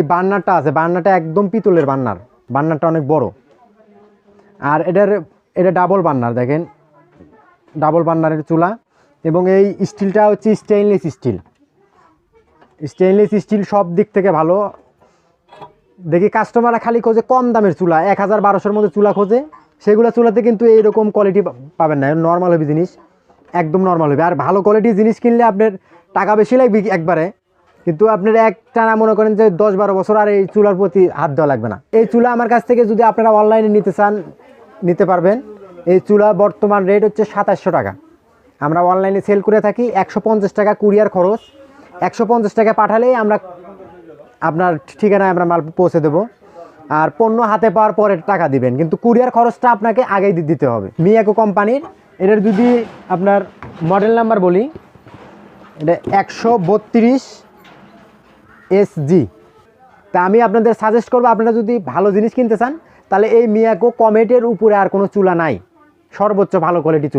এই বার্নারটা আছে বার্নারটা একদম পিতলের বার্নার বার্নারটা অনেক বড়। আর এটার, এটা ডাবল বার্নার দেখেন। ডাবল বার্নারের চুলা, এবং এই স্টিলটা হচ্ছে স্টেইনলেস স্টিল স্টেইনলেস স্টিল সব দিক থেকে ভালো। দেখি কাস্টমাররা খালি খোঁজে কম দামের চুলা, এক হাজার বারোশোর মধ্যে চুলা খোঁজে। সেগুলো চুলাতে কিন্তু এইরকম কোয়ালিটি পাবেন না নর্মাল হবে জিনিস, একদম নর্মাল হবে। আর ভালো কোয়ালিটির জিনিস কিনলে আপনার টাকা বেশি লাগবে একবারে? কিন্তু আপনার এক টানা মনে করেন যে দশ বারো বছর আর এই চুলার প্রতি হাত দেওয়া লাগবে না। এই চুলা আমার কাছ থেকে যদি আপনারা অনলাইনে নিতে চান, নিতে পারবেন। এই চুলা বর্তমান রেট হচ্ছে সাতাশশো টাকা। আমরা অনলাইনে সেল করে থাকি, একশো পঞ্চাশ টাকা কুরিয়ার খরচ। একশো পঞ্চাশ টাকা পাঠালেই আমরা আপনার ঠিকানায় আমরা মাল পৌঁছে দেবো। আর পণ্য হাতে পাওয়ার পরে টাকা দিবেন। কিন্তু কুরিয়ার খরচটা আপনাকে আগেই দিতে হবে। মিয়াকো কোম্পানির, এটার যদি আপনার মডেল নাম্বার বলি, এটা একশো বত্রিশ এসজি তা আমি আপনাদের সাজেস্ট করব, আপনারা যদি ভালো জিনিস কিনতে চান, তাহলে এই মিয়াকো কমেটের উপরে আর কোনো চুলা নাই। সর্বোচ্চ ভালো কোয়ালিটি চুলা।